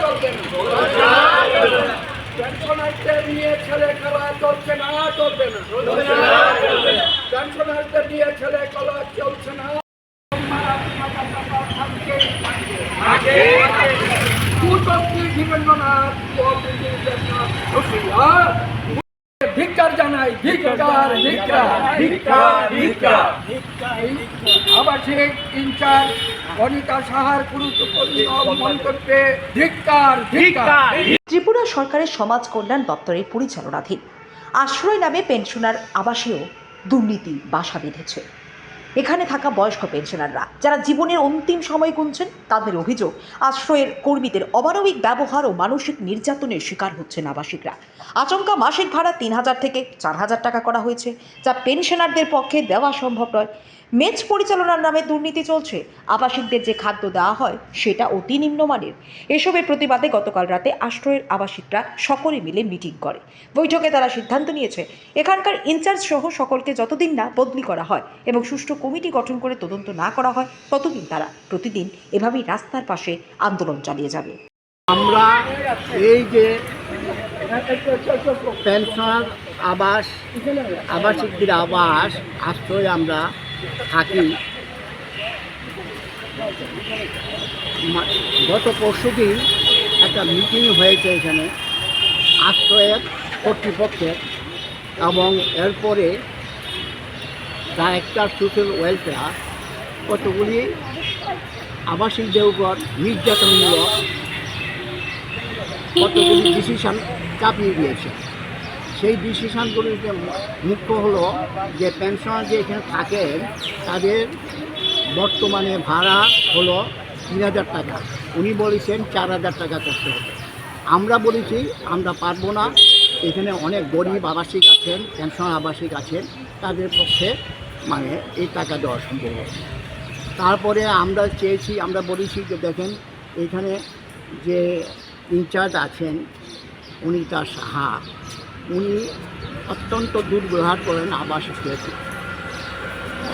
চলবে না পেনশনারদের নিয়ে ছেলে খেলা চলছে না চলবে না পেনশনারদের নিয়ে ছেলে খেলা চলছে না ভিক্ষার জানাই ভিক্ষার ভিক্ষার ভিক্ষার ভিক্ষার আবাসিক ইনচার্জ ত্রিপুরা সরকারের সমাজ কল্যাণ দপ্তরের পরিচালনাধীন। আশ্রয় নামে পেনশনার আবাসেও দুর্নীতি বাসা বেঁধেছে। এখানে থাকা বয়স্ক পেনশনাররা, যারা জীবনের অন্তিম সময় গুনছেন, তাদের অভিযোগ, আশ্রয়ের কর্মীদের অমানবিক ব্যবহার ও মানসিক নির্যাতনের শিকার হচ্ছেন আবাসিকরা। আচমকা মাসিক ভাড়া তিন হাজার থেকে চার হাজার টাকা করা হয়েছে, যা পেনশনারদের পক্ষে দেওয়া সম্ভব নয়। মেজ পরিচালনার নামে দুর্নীতি চলছে। আবাসিকদের যে খাদ্য দেওয়া হয়, সেটা অতি নিম্নমানের। এসবের প্রতিবাদে গতকাল রাতে আশ্রয়ের আবাসিকরা সকলে মিলে মিটিং করে। বৈঠকে তারা সিদ্ধান্ত নিয়েছে, এখানকার ইনচার্জ সহ সকলকে যতদিন না বদলি করা হয় এবং সুষ্ঠু কমিটি গঠন করে তদন্ত না করা হয়, ততদিন তারা প্রতিদিন এভাবেই রাস্তার পাশে আন্দোলন চালিয়ে যাবে। আমরা এই যে পেনশনার আবাস, আবাসিকদের আবাস, আশ্রয়ে আমরা থাকি। গত পরশু দিন একটা মিটিং হয়েছে এখানে, আশ্রয়ের কর্তৃপক্ষের এবং এরপরে ডাইরেক্টর সোশ্যাল ওয়েলফেয়ার কতগুলি আবাসিকদের উপর নির্যাতনমূলক কতগুলি ডিসিশন চাপিয়ে দিয়েছে? সেই ডিসিশনগুলিতে মুখ্য হলো যে পেনশনার যে এখানে থাকেন তাদের বর্তমানে ভাড়া হলো তিন হাজার টাকা। উনি বলেছেন চার হাজার টাকা করতে হবে। আমরা বলেছি আমরা পারব না। এখানে অনেক গরিব আবাসিক আছেন পেনশন আবাসিক আছেন তাদের পক্ষে মানে এই টাকা দেওয়া সম্ভব। তারপরে আমরা চেয়েছি, আমরা বলেছি যে দেখেন, এখানে যে ইনচার্জ আছেন, উনি তার সাহা। উনি অত্যন্ত দুর্ব্যবহার করেন আবাসিকদের।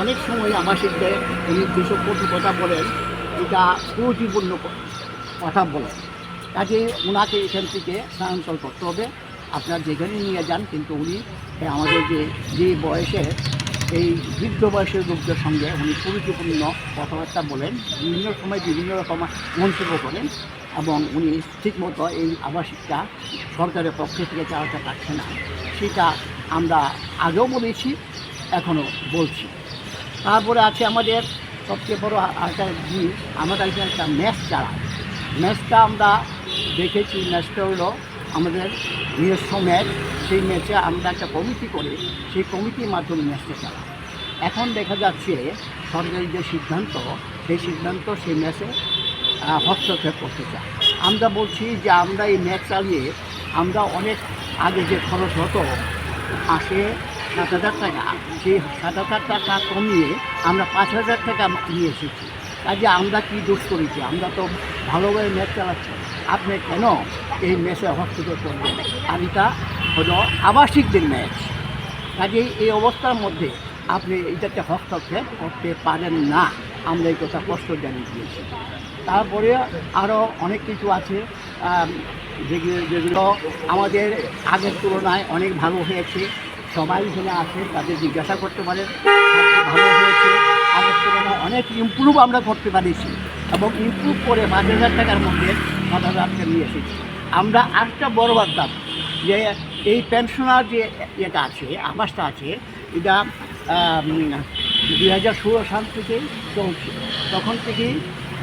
অনেক সময় আবাসিকদের উনি যেসব কটু কথা বলেন, এটা কুরুচিপূর্ণ কথা বলেন। কাজে ওনাকে এখান থেকে স্থানান্তর করতে হবে। আপনার যেখানে নিয়ে যান, কিন্তু উনি আমাদের যে যে বয়সে এই বৃদ্ধ বয়সের লোকদের সঙ্গে উনি কুরুচিপূর্ণ কথাবার্তা বলেন, বিভিন্ন সময় বিভিন্ন রকম মন্তব্য করেন এবং উনি ঠিকমতো এই আবাসিকটা সরকারের পক্ষ থেকে চালাতে পারছে না। সেটা আমরা আগেও বলেছি, এখনও বলছি। তারপরে আছে আমাদের সবচেয়ে বড় একটা জিনিস, আমাদের একটা ম্যাচ চালায়। ম্যাচটা আমরা দেখেছি ম্যাচটা হলো আমাদের নিজস্ব ম্যাচ সেই ম্যাচে আমরা একটা কমিটি করে সেই কমিটির মাধ্যমে ম্যাচটা চালাই এখন দেখা যাচ্ছে সরকারি যে সিদ্ধান্ত, সেই সিদ্ধান্ত সেই ম্যাচে হস্তক্ষেপ করতে চায়। আমরা বলছি যে আমরা এই ম্যাচ চালিয়ে আমরা অনেক আগে যে খরচ হতো মাসে সাত হাজার টাকা, সেই সাত হাজার টাকা কমিয়ে আমরা পাঁচ হাজার টাকা নিয়ে এসেছি। কাজে আমরা কি দোষ করেছি? আমরা তো ভালোভাবে ম্যাচ চালাচ্ছি। আপনি কেন এই ম্যাচে হস্তক্ষেপ করবেন আর এটা হলো আবাসিকদের ম্যাচ। কাজেই এই অবস্থার মধ্যে আপনি এটাতে হস্তক্ষেপ করতে পারেন না। আমরা এই কথা কষ্ট জানিয়ে দিয়েছি। তারপরে আরও অনেক কিছু আছে। যেগুলো যেগুলো আমাদের আগের তুলনায় অনেক ভালো হয়েছে। সবাই এখানে আছে, তাদের জিজ্ঞাসা করতে পারেন। ভালো হয়েছে আগের তুলনায় অনেক ইমপ্রুভ আমরা করতে পারিছি এবং ইমপ্রুভ করে পাঁচ হাজার টাকার মধ্যে হাজার টাকা নিয়ে এসেছি। আমরা আরেকটা বড় বার্তা যে এই পেনশনার যে এটা আছে আবাসটা আছে এটা দুই হাজার ষোলো সাল থেকে চলছে। তখন থেকেই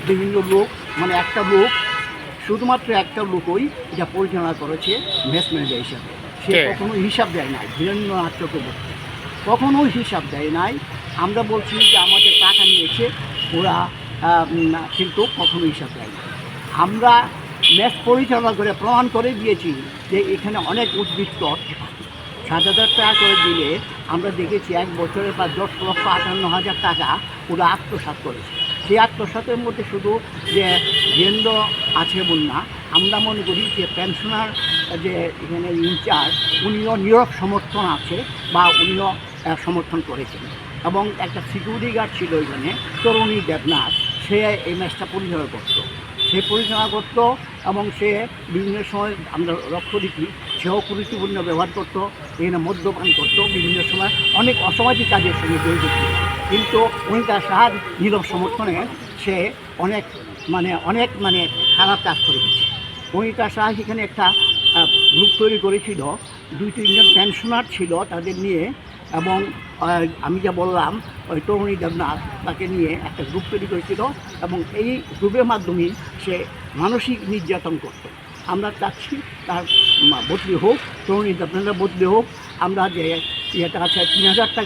বিভিন্ন লোক মানে একটা লোক শুধুমাত্র একটা লোকই এটা পরিচালনা করেছে মেস ম্যানেজার হিসাবে। সে? কখনো হিসাব দেয় নাই ধীরেন্দ্রনাথ চক্রবর্তী। কখনোই হিসাব দেয় নাই আমরা বলছি যে আমাদের টাকা নিয়েছে, ওরা কিন্তু কখনো হিসাব দেয় আমরা ম্যাচ পরিচালনা করে প্রমাণ করে দিয়েছি যে এখানে অনেক উদ্বৃত্ত সাত হাজার টাকা করে দিলে আমরা দেখেছি এক বছরের পর দশ লক্ষ আটান্ন হাজার টাকা ওরা আত্মসাৎ করেছে। সেই আত্মসাতের মধ্যে শুধু যে কেন্দ্র আছে না, আমরা মনে করি যে পেনশনার যে এখানে ইনচার্জ উনিও নীরব সমর্থন আছে বা উনিও সমর্থন করেছেন। এবং একটা সিকিউরিটি গার্ড ছিল ওইখানে, তরুণী দেবনাথ। সে এই ম্যাচটা পরিচালনা করতো। সে পরিচালনা করত এবং সে বিভিন্ন সময় আমরা লক্ষ্য দেখি, সেও কুরুচিপূর্ণ ব্যবহার করত, এখানে মদ্যপান করত, বিভিন্ন সময় অনেক অসামাজিক কাজের সঙ্গে জড়িত ছিল। কিন্তু উনি তার সাহার নীরব সমর্থনে সে অনেক মানে অনেক মানে খারাপ কাজ করে দিচ্ছে অনিতা শাহ সেখানে একটা গ্রুপ তৈরি করেছিল। দুই তিনজন পেনশনার ছিল তাদের নিয়ে এবং আমি যা বললাম, ওই তরুণী দেবনাথ তাকে নিয়ে একটা গ্রুপ তৈরি করেছিল এবং এই গ্রুপের মাধ্যমে সে মানসিক নির্যাতন করত। আমরা চাচ্ছি তার বদলি হোক, তরুণী দেবনাথের বদলি হোক। আমরা যে ইয়েটা আছে, তিন হাজার টাকা